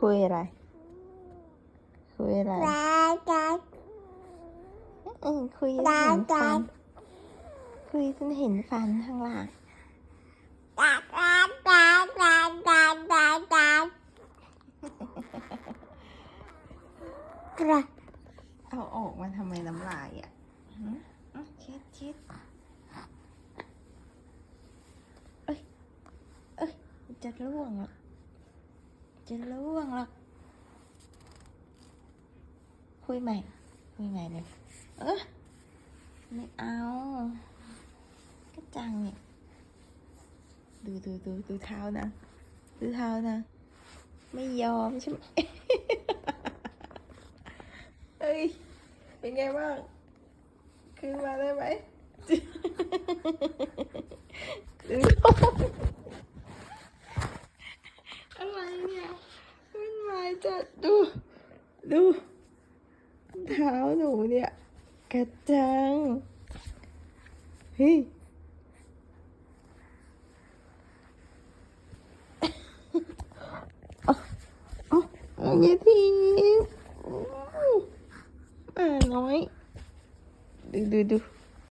คุยอะไร คุยอะไรเออคุยจนเห็นฟัน คุยจนเห็นฟันข้างล่างเอาออกมาทำไมน้ำลายอะหืมอะชิดชิดเอ้ย เอ้ย จะล่วงหรอกจะล่วงหรอกคุยใหม่ คุยใหม่เลย เออไม่เอา ก็จังเนี่ย ดูดูดูดูเท้านะ ดูเท้านะ ไม่ยอมใช่ไหมเอ้ย เป็นไงบ้าง ขึ้นมาได้ไหม ดูอะไรเนี่ยขึ้นมา จะดูดูเท้าหนูเนี่ยกระจังเฮ้ยเอาเอาอย่าทีบอ่าน้อย ดูดูดู